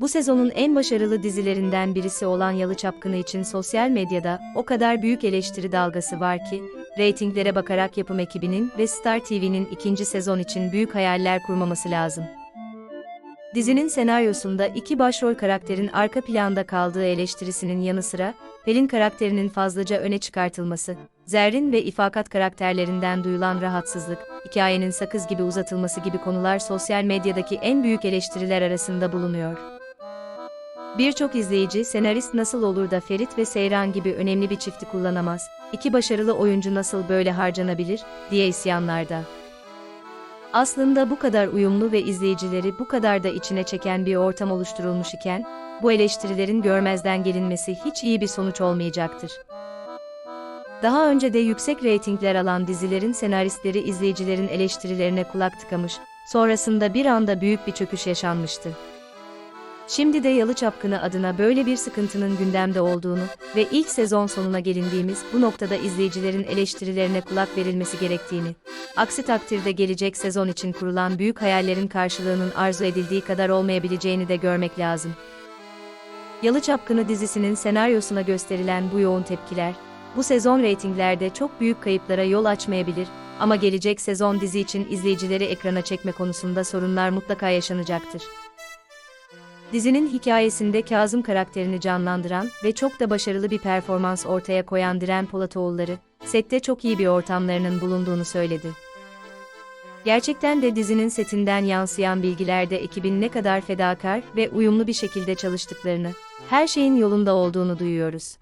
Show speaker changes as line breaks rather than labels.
Bu sezonun en başarılı dizilerinden birisi olan Yalı Çapkını için sosyal medyada o kadar büyük eleştiri dalgası var ki, reytinglere bakarak yapım ekibinin ve Star TV'nin ikinci sezon için büyük hayaller kurmaması lazım. Dizinin senaryosunda iki başrol karakterin arka planda kaldığı eleştirisinin yanı sıra, Pelin karakterinin fazlaca öne çıkartılması, Zerrin ve İfakat karakterlerinden duyulan rahatsızlık, hikayenin sakız gibi uzatılması gibi konular sosyal medyadaki en büyük eleştiriler arasında bulunuyor. Birçok izleyici senarist nasıl olur da Ferit ve Seyran gibi önemli bir çifti kullanamaz, iki başarılı oyuncu nasıl böyle harcanabilir, diye isyanlarda. Aslında bu kadar uyumlu ve izleyicileri bu kadar da içine çeken bir ortam oluşturulmuş iken, bu eleştirilerin görmezden gelinmesi hiç iyi bir sonuç olmayacaktır. Daha önce de yüksek reytingler alan dizilerin senaristleri izleyicilerin eleştirilerine kulak tıkamış, sonrasında bir anda büyük bir çöküş yaşanmıştı. Şimdi de Yalı Çapkını adına böyle bir sıkıntının gündemde olduğunu ve ilk sezon sonuna gelindiğimiz bu noktada izleyicilerin eleştirilerine kulak verilmesi gerektiğini, aksi takdirde gelecek sezon için kurulan büyük hayallerin karşılığının arzu edildiği kadar olmayabileceğini de görmek lazım. Yalı Çapkını dizisinin senaryosuna gösterilen bu yoğun tepkiler, bu sezon reytinglerde çok büyük kayıplara yol açmayabilir ama gelecek sezon dizi için izleyicileri ekrana çekme konusunda sorunlar mutlaka yaşanacaktır. Dizinin hikayesinde Kazım karakterini canlandıran ve çok da başarılı bir performans ortaya koyan Diren Polatoğulları, sette çok iyi bir ortamlarının bulunduğunu söyledi. Gerçekten de dizinin setinden yansıyan bilgilerde ekibin ne kadar fedakar ve uyumlu bir şekilde çalıştıklarını, her şeyin yolunda olduğunu duyuyoruz.